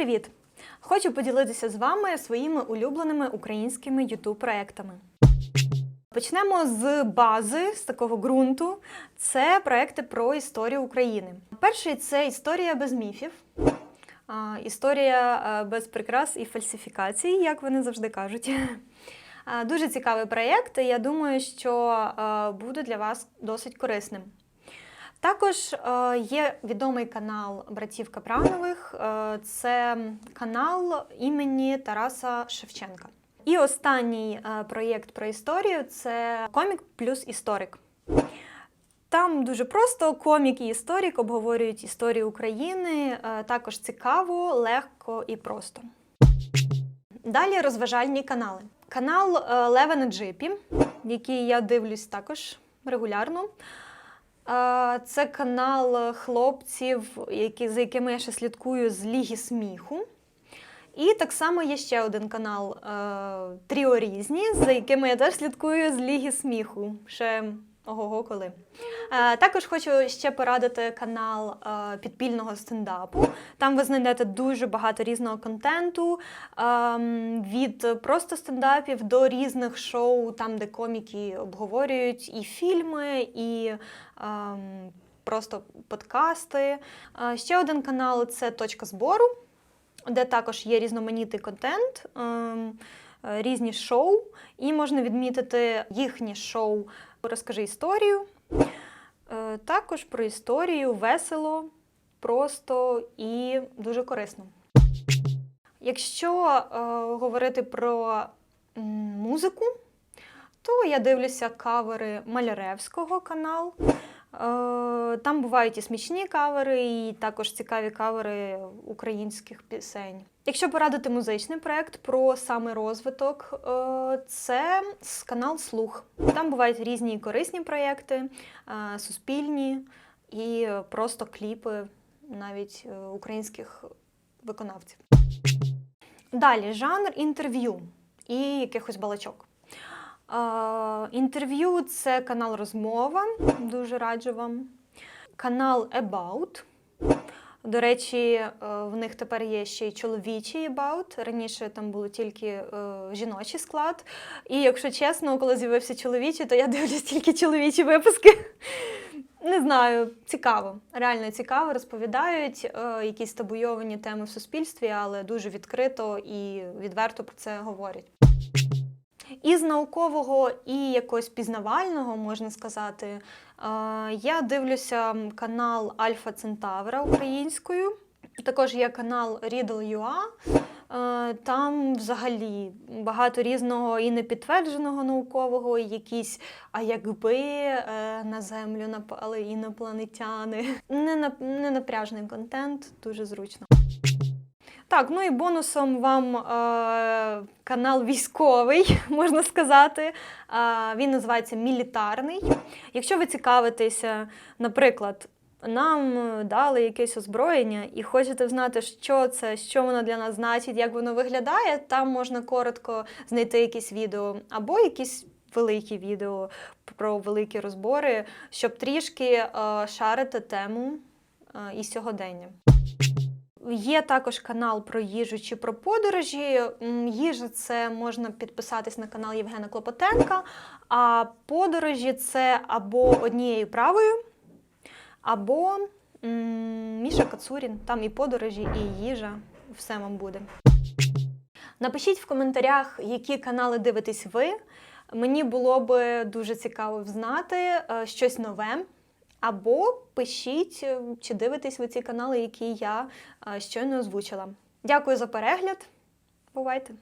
привіт! Хочу поділитися з вами своїми улюбленими українськими youtube проектами Почнемо з бази, з такого ґрунту. Це проекти про історію України. Перший це історія без міфів. Історія е, без прикрас і фальсифікацій, як вони завжди кажуть. Дуже цікавий проєкт, я думаю, що е, буде для вас досить корисним. Також е, є відомий канал братів Капранових. Е, Це канал імені Тараса Шевченка. І останній е, проєкт про історію це комік плюс історик. Там дуже просто комік і історик обговорюють історію України. Також цікаво, легко і просто. Далі розважальні канали. Канал Лева на джипі, який я дивлюсь також регулярно. Це канал хлопців, які, за якими я ще слідкую з Ліги сміху. І так само є ще один канал е, Тріо Різні, за якими я теж слідкую з Ліги сміху. Ще ого-го коли. Е, також хочу ще порадити канал е, підпільного стендапу. Там ви знайдете дуже багато різного контенту, ем, від просто стендапів до різних шоу, там, де коміки обговорюють і фільми, і ем, просто подкасти. Е, ще один канал це точка збору де також є різноманітний контент, ем, е, різні шоу, і можна відмітити їхнє шоу Розкажи історію. Е, Також про історію весело, просто і дуже корисно. Якщо е, говорити про музику, то я дивлюся кавери Маляревського канал. Е, Там бувають і смішні кавери, і також цікаві кавери українських пісень. Якщо порадити музичний проект про саме розвиток, е, це канал Слух. Там бувають різні корисні проєкти, е, суспільні і просто кліпи навіть українських виконавців. Далі жанр інтерв'ю і якихось балачок. Інтерв'ю це канал Розмова, дуже раджу вам. Канал About. До речі, е, в них тепер є ще й чоловічий About. Раніше там було тільки е, жіночий склад. І якщо чесно, коли з'явився чоловічий, то я дивлюсь тільки чоловічі випуски. Не знаю, цікаво, реально цікаво, розповідають е, якісь табуйовані теми в суспільстві, але дуже відкрито і відверто про це говорять. Із наукового і якогось пізнавального, можна сказати, я дивлюся канал Альфа Центавра українською. Також є канал Riddle.ua. Там взагалі багато різного і непідтвердженого наукового, і якісь, а якби е, на землю напали інопланетяни. Не напряжний контент, дуже зручно. Так, ну і бонусом вам е, канал військовий, можна сказати. Е, він називається Мілітарний. Якщо ви цікавитеся, наприклад, нам дали якесь озброєння і хочете знати, що це, що воно для нас значить, як воно виглядає, там можна коротко знайти якісь відео або якісь великі відео про великі розбори, щоб трішки е, шарити тему е, і сьогодення. Є також канал про їжу чи про подорожі. Їжа це можна підписатись на канал Євгена Клопотенка, а подорожі це або однією правою, або Міша Кацурін. Там і подорожі, і їжа. Все вам буде. Напишіть в коментарях, які канали дивитесь ви. Мені було би дуже цікаво знати е, щось нове. Або пишіть, е, чи дивитесь ви ці канали, які я е, щойно озвучила. Дякую за перегляд. Бувайте!